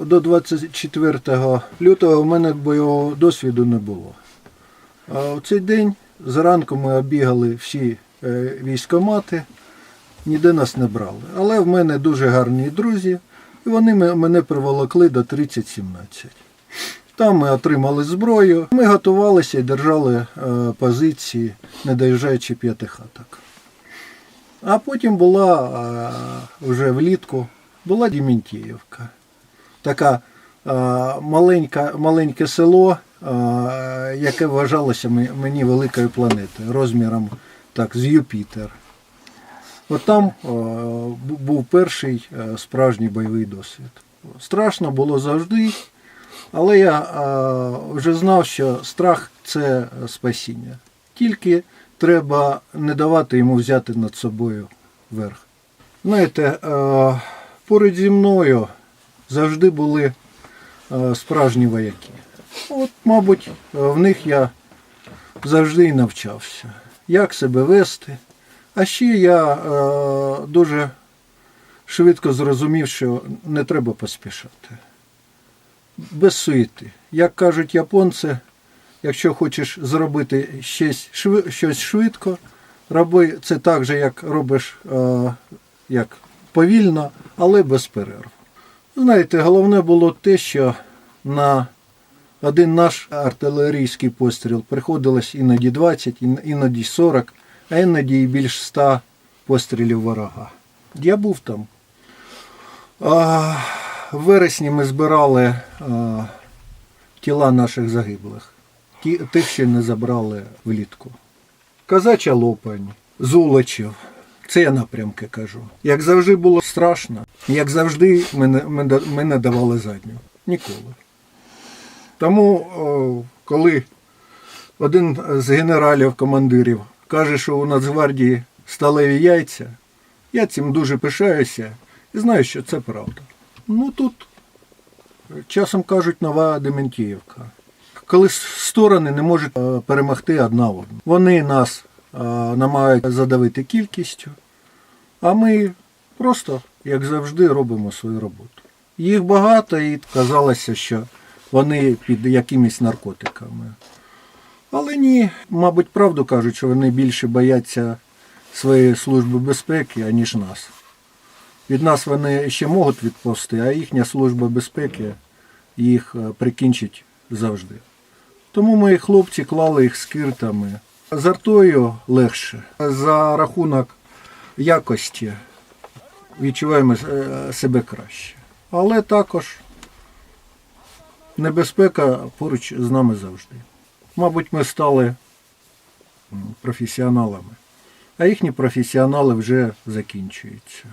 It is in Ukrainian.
До 24 лютого в мене бойового досвіду не було. А в цей день зранку ми обігали всі е, військомати, ніде нас не брали. Але в мене дуже гарні друзі, і вони мене приволокли до 3017. Там ми отримали зброю, ми готувалися і держали е, позиції, не доїжджаючи п'ятихаток. А потім була е, вже влітку, була Дементіївка. Така е, маленька, маленьке село, е, яке вважалося мені великою планетою, розміром так, з Юпітер. От там е, був перший справжній бойовий досвід. Страшно було завжди, але я вже знав, що страх це спасіння. Тільки треба не давати йому взяти над собою верх. Знаєте, поруч зі мною завжди були е, справжні вояки. От, мабуть, е, в них я завжди і навчався, як себе вести. А ще я е, дуже швидко зрозумів, що не треба поспішати. Без суєти. Як кажуть японці, якщо хочеш зробити щось, швидко, роби це так же, як робиш е, як повільно, але без перерв. Знаєте, головне було те, що на один наш артилерійський постріл приходилось іноді 20, іноді 40, а іноді і більш 100 пострілів ворога. Я був там. А, в вересні ми збирали а, тіла наших загиблих. Тих, що не забрали влітку. Казача Лопань, Золочів. Це я напрямки кажу. Як завжди було страшно, як завжди ми не, ми, ми не давали задню. Ніколи. Тому, коли один з генералів, командирів каже, що у Нацгвардії сталеві яйця, я цим дуже пишаюся і знаю, що це правда. Ну тут часом кажуть нова Дементіївка. Коли сторони не можуть е, перемогти одна одну. Вони нас намагаються задавити кількістю, а ми просто, як завжди, робимо свою роботу. Їх багато і казалося, що вони під якимись наркотиками. Але ні, мабуть, правду кажуть, що вони більше бояться своєї служби безпеки, аніж нас. Від нас вони ще можуть відповсти, а їхня служба безпеки їх е, прикінчить завжди. Тому мої хлопці клали їх скиртами. З артою легше. За рахунок якості відчуваємо е, себе краще. Але також небезпека поруч з нами завжди. Мабуть, ми стали професіоналами, а їхні професіонали вже закінчуються.